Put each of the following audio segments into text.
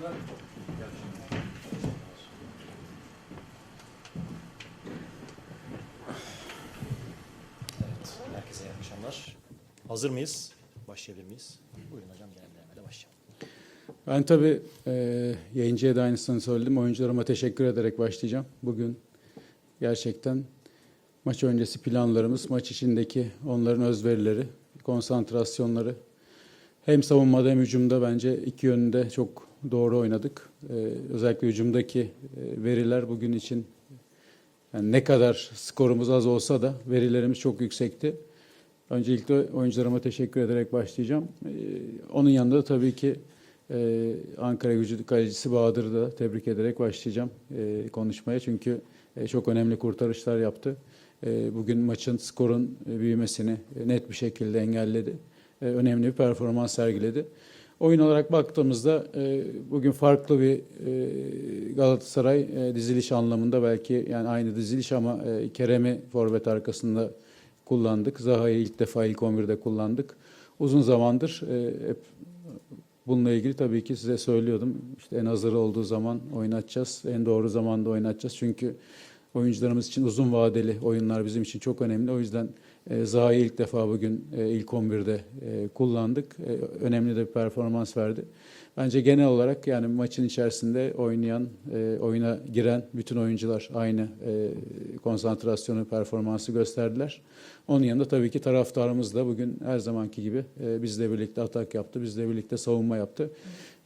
akşamlar. İyi akşamlar. Evet, herkese iyi akşamlar. Hazır mıyız? Başlayabilir miyiz? Buyurun hocam, genellemede başlayalım. Ben tabii e, yayıncıya da aynısını söyledim. Oyuncularıma teşekkür ederek başlayacağım. Bugün gerçekten maç öncesi planlarımız, maç içindeki onların özverileri, konsantrasyonları hem savunmada hem hücumda bence iki yönünde çok doğru oynadık. E, özellikle hücumdaki e, veriler bugün için yani ne kadar skorumuz az olsa da verilerimiz çok yüksekti. Öncelikle oyuncularıma teşekkür ederek başlayacağım. E, onun yanında da tabii ki ee, Ankara Gücü kalecisi Bahadır'ı da tebrik ederek başlayacağım e, konuşmaya. Çünkü e, çok önemli kurtarışlar yaptı. E, bugün maçın skorun e, büyümesini e, net bir şekilde engelledi. E, önemli bir performans sergiledi. Oyun olarak baktığımızda e, bugün farklı bir e, Galatasaray e, diziliş anlamında belki yani aynı diziliş ama e, Kerem'i forvet arkasında kullandık. Zaha'yı ilk defa ilk 11'de kullandık. Uzun zamandır e, hep Bununla ilgili tabii ki size söylüyordum. İşte en hazır olduğu zaman oynatacağız. En doğru zamanda oynatacağız. Çünkü oyuncularımız için uzun vadeli oyunlar bizim için çok önemli. O yüzden Zaha'yı ilk defa bugün e, ilk 11'de e, kullandık. E, önemli de bir performans verdi. Bence genel olarak yani maçın içerisinde oynayan, e, oyuna giren bütün oyuncular aynı e, konsantrasyonu, performansı gösterdiler. Onun yanında tabii ki taraftarımız da bugün her zamanki gibi e, bizle birlikte atak yaptı, bizle birlikte savunma yaptı.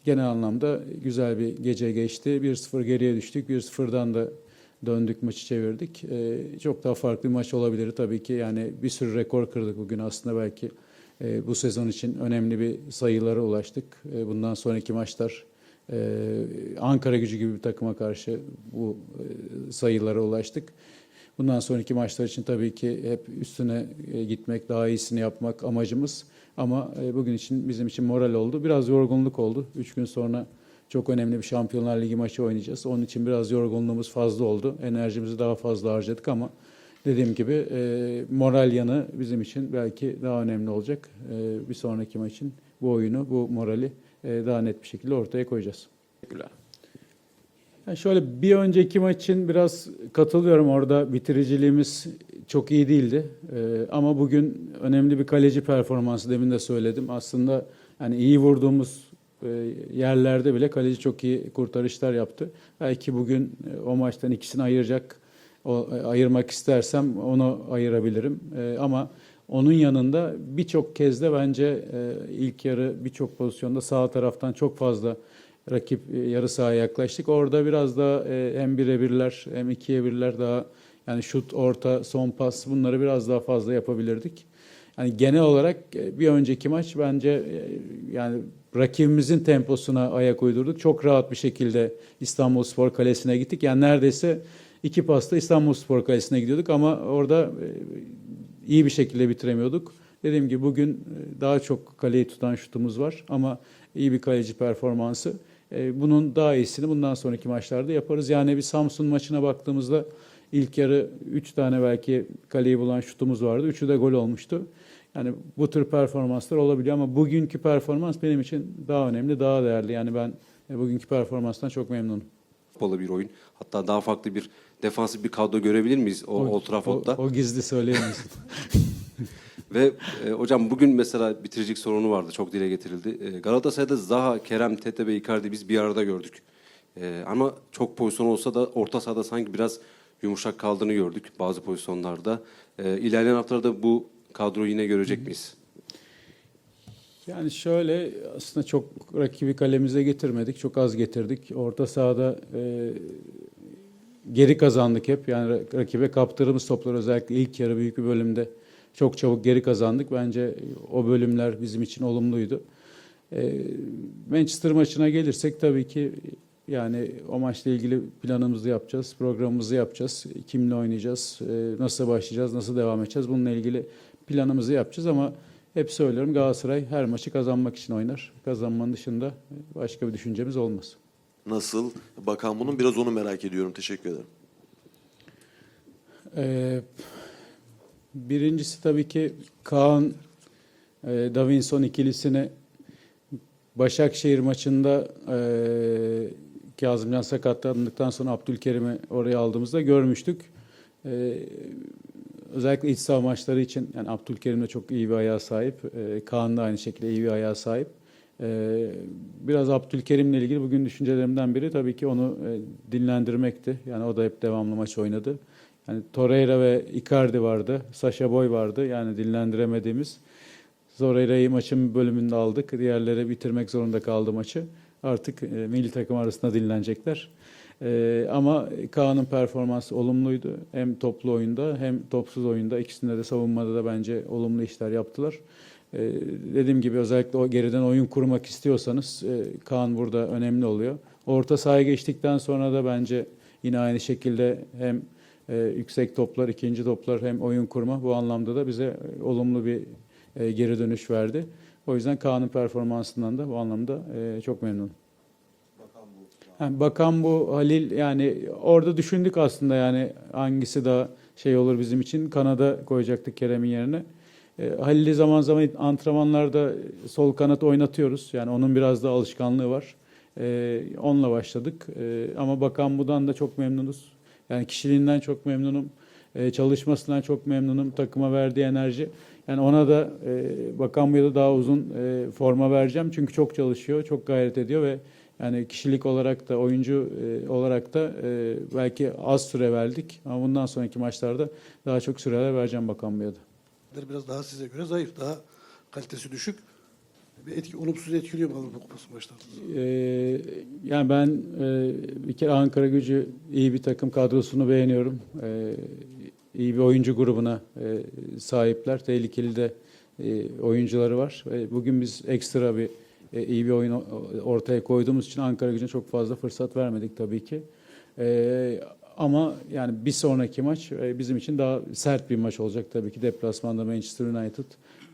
Genel anlamda güzel bir gece geçti. 1-0 geriye düştük. 1-0'dan da döndük maçı çevirdik. E, çok daha farklı bir maç olabilir tabii ki. Yani bir sürü rekor kırdık bugün aslında belki e, bu sezon için önemli bir sayılara ulaştık. E, bundan sonraki maçlar e, Ankara gücü gibi bir takıma karşı bu e, sayılara ulaştık. Bundan sonraki maçlar için tabii ki hep üstüne e, gitmek, daha iyisini yapmak amacımız. Ama e, bugün için bizim için moral oldu. Biraz yorgunluk oldu. Üç gün sonra çok önemli bir Şampiyonlar Ligi maçı oynayacağız. Onun için biraz yorgunluğumuz fazla oldu. Enerjimizi daha fazla harcadık ama dediğim gibi e, moral yanı bizim için belki daha önemli olacak. E, bir sonraki maçın bu oyunu, bu morali e, daha net bir şekilde ortaya koyacağız. Teşekkürler. Yani şöyle bir önceki maç için biraz katılıyorum. Orada bitiriciliğimiz çok iyi değildi. Ee, ama bugün önemli bir kaleci performansı demin de söyledim. Aslında yani iyi vurduğumuz yerlerde bile kaleci çok iyi kurtarışlar yaptı. Belki bugün e, o maçtan ikisini ayıracak, o, e, ayırmak istersem onu ayırabilirim. E, ama onun yanında birçok kez de bence e, ilk yarı birçok pozisyonda sağ taraftan çok fazla rakip yarı sahaya yaklaştık. Orada biraz daha hem birebirler hem ikiye birler daha yani şut, orta, son pas bunları biraz daha fazla yapabilirdik. Yani genel olarak e, bir önceki maç bence e, yani rakibimizin temposuna ayak uydurduk. Çok rahat bir şekilde İstanbulspor Kalesi'ne gittik. Yani neredeyse iki pasta İstanbulspor Kalesi'ne gidiyorduk ama orada e, iyi bir şekilde bitiremiyorduk. Dediğim gibi bugün daha çok kaleyi tutan şutumuz var ama iyi bir kaleci performansı. Bunun daha iyisini bundan sonraki maçlarda yaparız. Yani bir Samsun maçına baktığımızda ilk yarı 3 tane belki kaleyi bulan şutumuz vardı. Üçü de gol olmuştu. Yani bu tür performanslar olabiliyor ama bugünkü performans benim için daha önemli, daha değerli. Yani ben e, bugünkü performanstan çok memnunum. Futbola bir oyun. Hatta daha farklı bir defansif bir kadro görebilir miyiz o, Old Trafford'da? O, o gizli söyleyemiyorsun. Ve e, hocam bugün mesela bitiricilik sorunu vardı. Çok dile getirildi. E, Galatasaray'da Zaha, Kerem, Tete ve Icardi biz bir arada gördük. E, ama çok pozisyon olsa da orta sahada sanki biraz yumuşak kaldığını gördük bazı pozisyonlarda. E, ilerleyen haftalarda bu kadroyu yine görecek miyiz? Yani şöyle aslında çok rakibi kalemize getirmedik. Çok az getirdik. Orta sahada e, geri kazandık hep. Yani rakibe kaptırdığımız toplar özellikle ilk yarı büyük bir bölümde çok çabuk geri kazandık. Bence o bölümler bizim için olumluydu. E, Manchester maçına gelirsek tabii ki yani o maçla ilgili planımızı yapacağız, programımızı yapacağız. Kimle oynayacağız, e, nasıl başlayacağız, nasıl devam edeceğiz bununla ilgili planımızı yapacağız ama hep söylüyorum Galatasaray her maçı kazanmak için oynar. Kazanmanın dışında başka bir düşüncemiz olmaz. Nasıl? Bakan bunun biraz onu merak ediyorum. Teşekkür ederim. Ee, birincisi tabii ki Kaan e, Davinson ikilisini Başakşehir maçında e, Kazımcan sakatlandıktan sonra Abdülkerim'i oraya aldığımızda görmüştük. Ee, özellikle iç saha maçları için yani Abdülkerim de çok iyi bir ayağa sahip. Ee, Kaan da aynı şekilde iyi bir ayağa sahip. Ee, biraz Abdülkerim'le ilgili bugün düşüncelerimden biri tabii ki onu e, dinlendirmekti. Yani o da hep devamlı maç oynadı. Yani Torreira ve Icardi vardı. Sasha Boy vardı. Yani dinlendiremediğimiz. Torreira'yı maçın bölümünde aldık. Diğerleri bitirmek zorunda kaldı maçı. Artık e, milli takım arasında dinlenecekler. E, ama Kaan'ın performansı olumluydu. Hem toplu oyunda hem topsuz oyunda ikisinde de savunmada da bence olumlu işler yaptılar. E, dediğim gibi özellikle o geriden oyun kurmak istiyorsanız e, Kaan burada önemli oluyor. Orta sahaya geçtikten sonra da bence yine aynı şekilde hem e, yüksek toplar, ikinci toplar hem oyun kurma bu anlamda da bize e, olumlu bir geri dönüş verdi. O yüzden Kaan'ın performansından da bu anlamda çok memnunum. Yani bakan bu Halil yani orada düşündük aslında yani hangisi daha şey olur bizim için. Kanada koyacaktık Kerem'in yerine. E, Halil'i zaman zaman antrenmanlarda sol kanat oynatıyoruz. Yani onun biraz da alışkanlığı var. E, onunla başladık. E, ama bakan budan da çok memnunuz. Yani kişiliğinden çok memnunum. E, çalışmasından çok memnunum. Takıma verdiği enerji. Yani ona da e, Bakan Bu'ya da daha uzun e, forma vereceğim. Çünkü çok çalışıyor, çok gayret ediyor ve yani kişilik olarak da oyuncu e, olarak da e, belki az süre verdik. Ama bundan sonraki maçlarda daha çok süreler vereceğim Bakan Bu'ya da. Biraz daha size göre zayıf, daha kalitesi düşük. Bir etki, olumsuz etkiliyor mu Avrupa Kupası maçlarında? Ee, yani ben e, bir kere Ankara Gücü iyi bir takım kadrosunu beğeniyorum. Ee, iyi bir oyuncu grubuna e, sahipler. Tehlikeli de e, oyuncuları var. E, bugün biz ekstra bir e, iyi bir oyun ortaya koyduğumuz için Ankara Gücü'ne çok fazla fırsat vermedik tabii ki. E, ama yani bir sonraki maç e, bizim için daha sert bir maç olacak tabii ki. Deplasmanda Manchester United.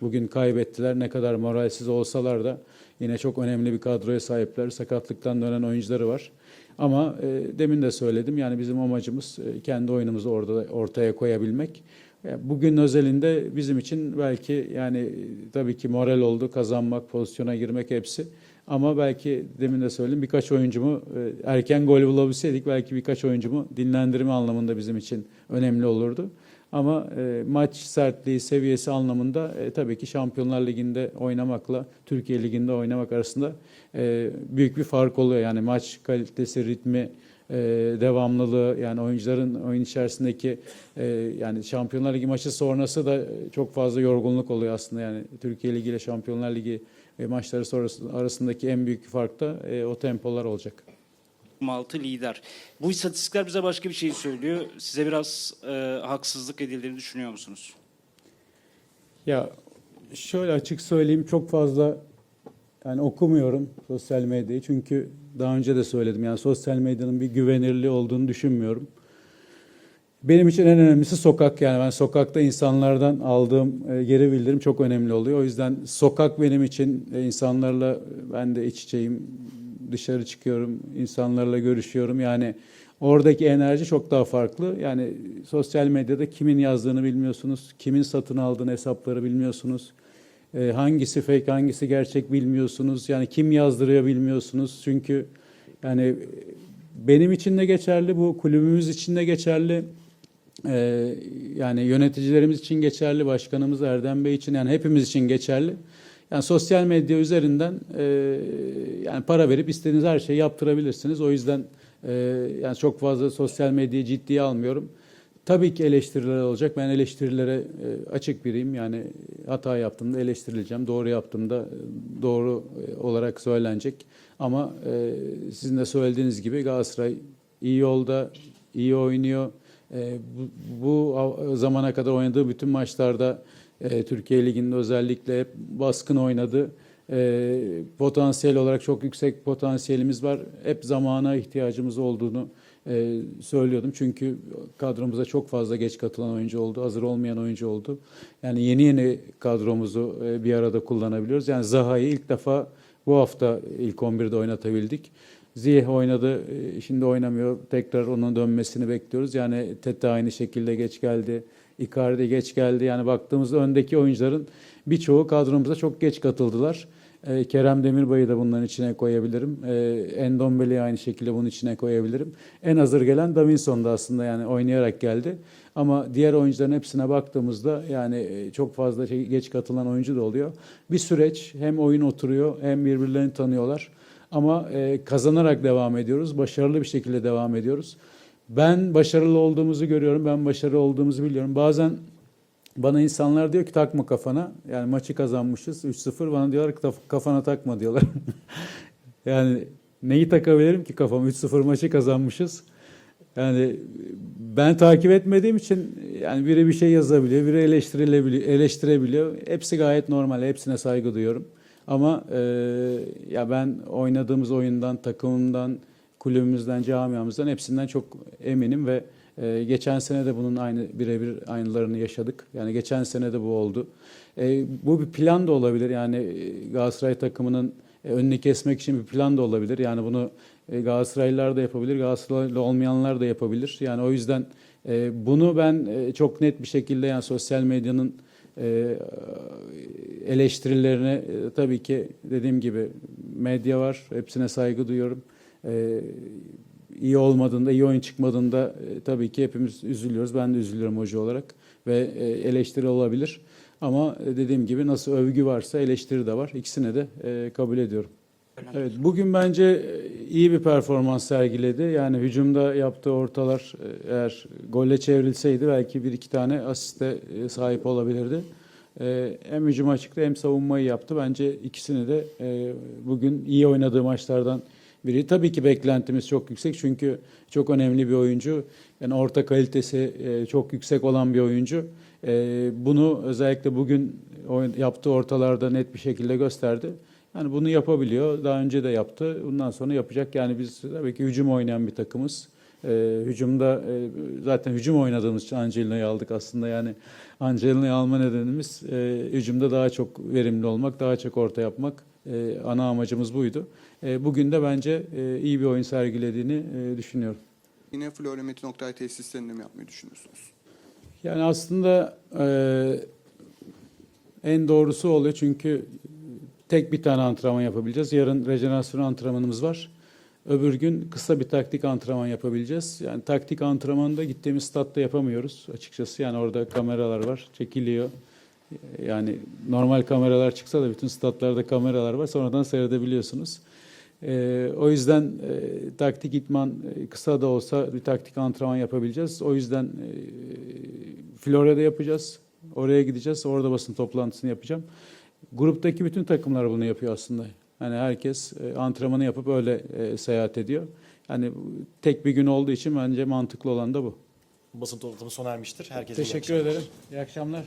Bugün kaybettiler. Ne kadar moralsiz olsalar da yine çok önemli bir kadroya sahipler. Sakatlıktan dönen oyuncuları var. Ama e, demin de söyledim yani bizim amacımız kendi oyunumuzu orada ortaya koyabilmek. Bugün özelinde bizim için belki yani tabii ki moral oldu, kazanmak, pozisyona girmek hepsi. Ama belki demin de söyledim birkaç oyuncumu e, erken gol bulabilseydik belki birkaç oyuncumu dinlendirme anlamında bizim için önemli olurdu. Ama e, maç sertliği, seviyesi anlamında e, tabii ki Şampiyonlar Ligi'nde oynamakla Türkiye Ligi'nde oynamak arasında e, büyük bir fark oluyor. Yani maç kalitesi, ritmi, e, devamlılığı yani oyuncuların oyun içerisindeki e, yani Şampiyonlar Ligi maçı sonrası da çok fazla yorgunluk oluyor aslında. Yani Türkiye Ligi ile Şampiyonlar Ligi e, maçları sonrası arasındaki en büyük fark da e, o tempolar olacak. 6 lider. Bu istatistikler bize başka bir şey söylüyor. Size biraz e, haksızlık edildiğini düşünüyor musunuz? Ya şöyle açık söyleyeyim çok fazla yani okumuyorum sosyal medyayı çünkü daha önce de söyledim yani sosyal medyanın bir güvenirli olduğunu düşünmüyorum. Benim için en önemlisi sokak yani ben sokakta insanlardan aldığım e, geri bildirim çok önemli oluyor. O yüzden sokak benim için e, insanlarla ben de iç içeyim, dışarı çıkıyorum, insanlarla görüşüyorum. Yani oradaki enerji çok daha farklı. Yani sosyal medyada kimin yazdığını bilmiyorsunuz, kimin satın aldığını hesapları bilmiyorsunuz. E, hangisi fake, hangisi gerçek bilmiyorsunuz. Yani kim yazdırıyor bilmiyorsunuz. Çünkü yani e, benim için de geçerli, bu kulübümüz için de geçerli. Ee, yani yöneticilerimiz için geçerli, başkanımız Erdem Bey için yani hepimiz için geçerli. Yani sosyal medya üzerinden e, yani para verip istediğiniz her şeyi yaptırabilirsiniz. O yüzden e, yani çok fazla sosyal medyayı ciddiye almıyorum. Tabii ki eleştiriler olacak. Ben eleştirilere e, açık biriyim. Yani hata yaptığımda eleştirileceğim. Doğru yaptığımda e, doğru e, olarak söylenecek. Ama sizin de söylediğiniz gibi Galatasaray iyi yolda, iyi oynuyor. Bu, zamana kadar oynadığı bütün maçlarda Türkiye Ligi'nde özellikle hep baskın oynadı. Potansiyel olarak çok yüksek potansiyelimiz var. Hep zamana ihtiyacımız olduğunu e, söylüyordum. Çünkü kadromuza çok fazla geç katılan oyuncu oldu, hazır olmayan oyuncu oldu. Yani yeni yeni kadromuzu e, bir arada kullanabiliyoruz. Yani Zaha'yı ilk defa bu hafta ilk 11'de oynatabildik. Ziyeh oynadı, e, şimdi oynamıyor. Tekrar onun dönmesini bekliyoruz. Yani Tete aynı şekilde geç geldi. Icardi geç geldi. Yani baktığımızda öndeki oyuncuların birçoğu kadromuza çok geç katıldılar. E, Kerem Demirbay'ı da bunların içine koyabilirim. E, Endombele'yi aynı şekilde bunun içine koyabilirim. En hazır gelen Davinson da aslında yani oynayarak geldi. Ama diğer oyuncuların hepsine baktığımızda yani e, çok fazla şey, geç katılan oyuncu da oluyor. Bir süreç hem oyun oturuyor hem birbirlerini tanıyorlar. Ama e, kazanarak devam ediyoruz. Başarılı bir şekilde devam ediyoruz. Ben başarılı olduğumuzu görüyorum. Ben başarılı olduğumuzu biliyorum. Bazen bana insanlar diyor ki takma kafana. Yani maçı kazanmışız 3-0. Bana diyorlar ki "Kaf- kafana takma diyorlar. yani neyi takabilirim ki kafama? 3-0 maçı kazanmışız. Yani ben takip etmediğim için yani biri bir şey yazabiliyor, biri eleştirilebiliyor, eleştirebiliyor. Hepsi gayet normal. Hepsine saygı duyuyorum. Ama e, ya ben oynadığımız oyundan, takımımdan, kulübümüzden, camiamızdan hepsinden çok eminim ve e, geçen sene de bunun aynı birebir aynılarını yaşadık. Yani geçen sene de bu oldu. E, bu bir plan da olabilir. Yani e, Galatasaray takımının e, önünü kesmek için bir plan da olabilir. Yani bunu e, Galatasaraylılar da yapabilir, Galatasaraylı olmayanlar da yapabilir. Yani o yüzden bunu ben çok net bir şekilde yani sosyal medyanın eleştirilerine tabii ki dediğim gibi medya var. Hepsine saygı duyuyorum. İyi olmadığında, iyi oyun çıkmadığında e, tabii ki hepimiz üzülüyoruz. Ben de üzülüyorum hoca olarak ve e, eleştiri olabilir. Ama e, dediğim gibi nasıl övgü varsa eleştiri de var. İkisine de e, kabul ediyorum. Evet, bugün bence e, iyi bir performans sergiledi. Yani hücumda yaptığı ortalar e, eğer golle çevrilseydi belki bir iki tane asiste e, sahip olabilirdi. Hem hücuma çıktı hem savunmayı yaptı. Bence ikisini de bugün iyi oynadığı maçlardan biri. Tabii ki beklentimiz çok yüksek çünkü çok önemli bir oyuncu. Yani orta kalitesi e, çok yüksek olan bir oyuncu. E, Bunu özellikle bugün yaptığı ortalarda net bir şekilde gösterdi. Yani bunu yapabiliyor. Daha önce de yaptı. Bundan sonra yapacak. Yani biz tabii ki hücum oynayan bir takımız. Ee, hücumda e, zaten hücum oynadığımız için Angelina'yı aldık aslında. Yani Angelina'yı alma nedenimiz e, hücumda daha çok verimli olmak, daha çok orta yapmak. E, ana amacımız buydu. E, bugün de bence e, iyi bir oyun sergilediğini e, düşünüyorum. Yine Floriometri Oktay tesislerinde mi yapmayı düşünüyorsunuz? Yani aslında e, en doğrusu oluyor çünkü tek bir tane antrenman yapabileceğiz. Yarın rejenerasyon antrenmanımız var. Öbür gün kısa bir taktik antrenman yapabileceğiz. Yani taktik antrenmanı da gittiğimiz statta yapamıyoruz açıkçası. Yani orada kameralar var, çekiliyor. Yani normal kameralar çıksa da bütün statlarda kameralar var. Sonradan seyredebiliyorsunuz. Ee, o yüzden e, taktik itman e, kısa da olsa bir taktik antrenman yapabileceğiz. O yüzden e, Florya'da yapacağız. Oraya gideceğiz. Orada basın toplantısını yapacağım. Gruptaki bütün takımlar bunu yapıyor aslında. Hani herkes e, antrenmanı yapıp öyle e, seyahat ediyor. Yani tek bir gün olduğu için bence mantıklı olan da bu. Basın toplantımız sona ermiştir. Herkese iyi Teşekkür akşamlar. ederim. İyi akşamlar.